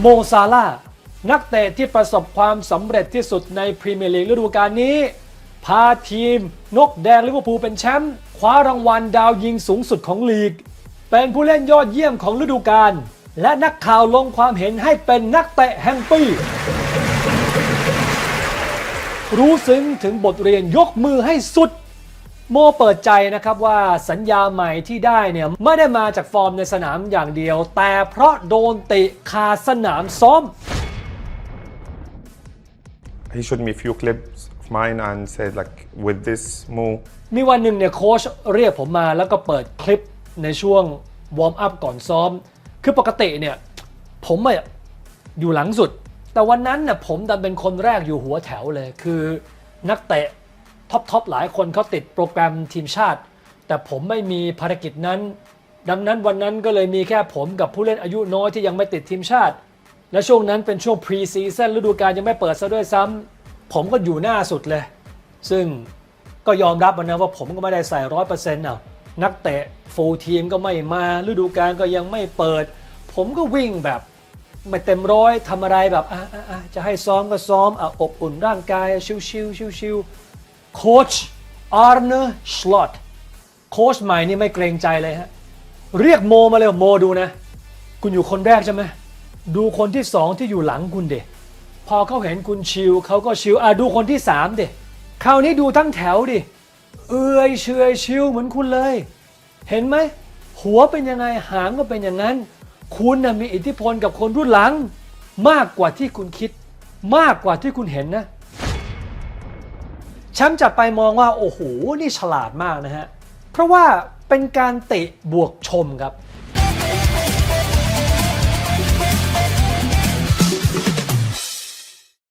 โมซาลานักเตะที่ประสบความสำเร็จที่สุดในพรีเมียร์ลีกฤดูกาลนี้ พาทีม นกแดงลิเวอร์พูลเป็นแชมป์คว้ารางวัลดาวยิงสูงสุดของลีก เป็นผู้เล่นยอดเยี่ยมของฤดูกาลและนักข่าวลงความเห็นให้เป็นนักเตะแห่งปีรู้ซึ้งถึงบทเรียนยกมือให้สุด โมเปิดใจนะครับว่าสัญญาใหม่ที่ได้เนี่ยไม่ได้มาจากฟอร์มในสนามอย่างเดียว แต่เพราะโดนติคาสนามซ้อม he showed me a few clips of mine and said like with this move มีวันหนึ่งเนี่ยโค้ชเรียกผมมาแล้วก็เปิดคลิปในช่วงวอร์มอัพก่อนซ้อม คือปกติเนี่ยผมอะอยู่หลังสุด แต่วันนั้นน่ะผมดันเป็นคนแรกอยู่หัวแถวเลย คือนักเตะ ท็อปทอปหลายคนเขาติดโปรแกรมทีมชาติ แต่ผมไม่มีภารกิจนั้น ดังนั้นวันนั้นก็เลยมีแค่ผมกับผู้เล่นอายุน้อยที่ยังไม่ติดทีมชาติ และช่วงนั้นเป็นช่วงพรีซีซั่นฤดูกาลยังไม่เปิดซะด้วยซ้ำผมก็อยู่หน้าสุดเลย ซึ่งก็ยอมรับนะว่าผมก็ไม่ได้ใส่ร้อยเปอร์เซ็นต์อะนักเตะฟูลทีมก็ไม่มาฤดูกาลก็ยังไม่เปิด ผมก็วิ่งแบบไม่เต็มร้อยทำอะไรแบบอะอะอะจะให้ซ้อมก็ซ้อมอะอบอุ่นร่างกายชิวชิวชิวชิวๆ โค้ชอาร์เนอร์ชลอตโค้ชใหม่นี่ไม่เกรงใจเลยฮะ เรียกโมมาเลยโมดูนะ คุณอยู่คนแรกใช่ไหมดูคนที่สองที่อยู่หลังคุณเดพอเขาเห็นคุณชิวเขาก็ชิวอะดูคนที่สามเดคราวนี้ดูทั้งแถวดิ เอื่อยเฉอยชิวเหมือนคุณเลย เห็นไหม หัวเป็นยังไงหางก็เป็นอย่างนั้น คุณนะมีอิทธิพลกับคนรุ่นหลัง มากกว่าที่คุณคิด มากกว่าที่คุณเห็นนะ แชมป์จับไปมองว่า โอ้โห นี่ฉลาดมากนะฮะ เพราะว่าเป็นการเตะบวกชมครับ